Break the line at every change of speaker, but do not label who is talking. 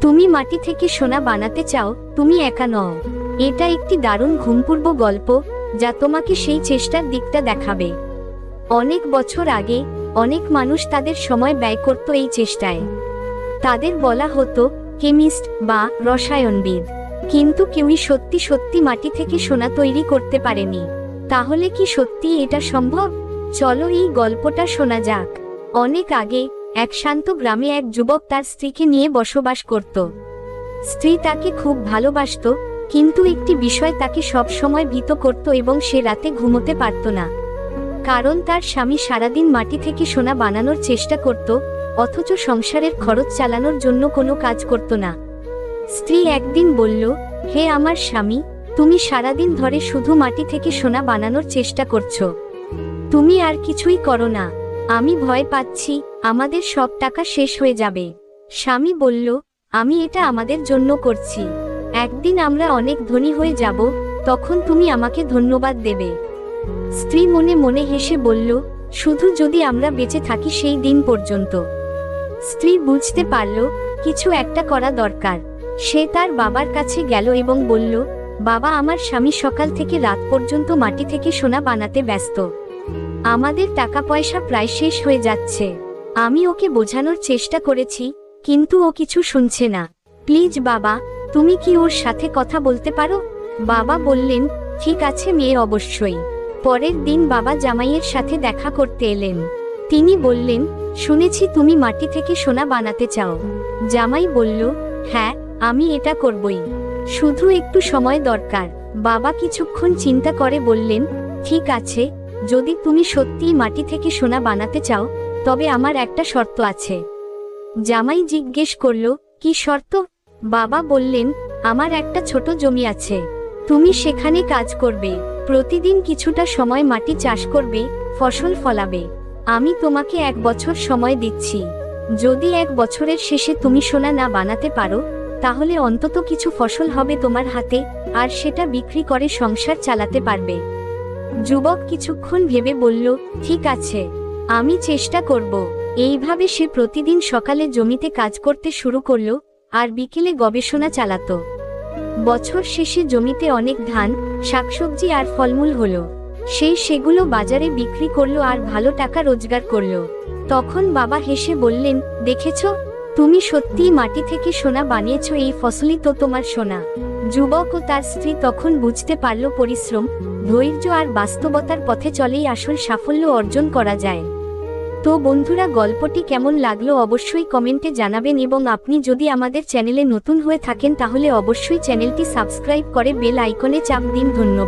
তুমি মাটি থেকে সোনা বানাতে চাও, তুমি একা নও। এটা একটি দারুণ ঘুমপূর্ব গল্প, যা তোমাকে সেই চেষ্টার দিকটা দেখাবে। অনেক বছর আগে, অনেক মানুষ তাদের সময় ব্যয় করত এই চেষ্টায়। তাদের বলা হতো, কেমিস্ট বা রসায়নবিদ। কিন্তু কেউই সত্যি সত্যি মাটি থেকে সোনা তৈরি করতে পারেনি। তাহলে কি সত্যি এটা সম্ভব? চলো এই গল্পটা শোনা যাক। অনেক আগে এক শান্ত গ্রামে এক যুবক তার স্ত্রীকে নিয়ে বসবাস করত। স্ত্রী তাকে খুব ভালোবাসত, কিন্তু একটি বিষয় তাকে সব সময় ভীত করত এবং সে রাতে ঘুমোতে পারত না। কারণ তার স্বামী সারাদিন মাটি থেকে সোনা বানানোর চেষ্টা করত, অথচ সংসারের খরচ চালানোর জন্য কোনো কাজ করত না। স্ত্রী একদিন বলল, হে আমার স্বামী, তুমি সারাদিন ধরে শুধু মাটি থেকে সোনা বানানোর চেষ্টা করছ। তুমি আর কিছুই করো না। আমি ভয় পাচ্ছি আমাদের সব টাকা শেষ হয়ে যাবে। স্বামী বলল, আমি এটা আমাদের জন্য করছি। একদিন আমরা অনেক ধনী হয়ে যাব, তখন তুমি আমাকে ধন্যবাদ দেবে। স্ত্রী মনে মনে হেসে বলল, শুধু যদি আমরা বেঁচে থাকি সেই দিন পর্যন্ত। স্ত্রী বুঝতে পারল, কিছু একটা করা দরকার। সে তার বাবার কাছে গেল এবং বলল, বাবা, আমার স্বামী সকাল থেকে রাত পর্যন্ত মাটি থেকে সোনা বানাতে ব্যস্ত। আমাদের টাকা পয়সা প্রায় শেষ হয়ে যাচ্ছে। আমি ওকে বোঝানোর চেষ্টা করেছি, কিন্তু ও কিছু শুনছে না। প্লিজ বাবা, তুমি কি ওর সাথে কথা বলতে পারো? বাবা বললেন, ঠিক আছে মেয়ে, অবশ্যই। পরের দিন বাবা জামাইয়ের সাথে দেখা করতে এলেন। তিনি বললেন, শুনেছি তুমি মাটি থেকে সোনা বানাতে চাও। জামাই বলল হ্যাঁ আমি এটা করবই। শুধু একটু সময় দরকার। বাবা কিছুক্ষণ চিন্তা করে বললেন, ঠিক আছে, যদি তুমি সত্যিই মাটি থেকে সোনা বানাতে চাও তবে আমার একটা শর্ত আছে। জামাই জিজ্ঞেস করল, কি শর্ত? বাবা বললেন, আমার একটা ছোট জমি আছে। তুমি সেখানে কাজ করবে। প্রতিদিন কিছুটা সময় মাটি চাষ করবে, ফসল ফলাবে। আমি তোমাকে এক বছর সময় দিচ্ছি। যদি এক বছরের শেষে তুমি সোনা না বানাতে পারো, তাহলে অন্তত কিছু ফসল হবে তোমার হাতে, আর সেটা বিক্রি করে সংসার চালাতে পারবে। যুবক কিছুক্ষণ ভেবে বলল, ঠিক আছে। আমি চেষ্টা করব। এইভাবে সে প্রতিদিন সকালে জমিতে কাজ করতে শুরু করল, আর বিকেলে গবেষণা চালাতো। বছর শেষে জমিতে অনেক ধান, শাকসবজি আর ফলমূল হলো। সে সেগুলো বাজারে বিক্রি করল আর ভালো টাকা রোজগার করল। তখন বাবা হেসে বললেন, দেখেছ? তুমি সত্যিই মাটি থেকে সোনা বানিয়েছ, এই ফসলই তো তোমার সোনা। যুবক ও তার স্ত্রী তখন বুঝতে পারল পরিশ্রম, ধৈর্য আর বাস্তবতার পথে চলেই আসল সাফল্য অর্জন করা যায়। তো বন্ধুরা, গল্পটি কেমন লাগল অবশ্যই কমেন্টে জানাবেন এবং আপনি যদি আমাদের চ্যানেলে নতুন হয়ে থাকেন তাহলে অবশ্যই চ্যানেলটি সাবস্ক্রাইব করে বেল আইকনে চাপ দিন। ধন্যবাদ।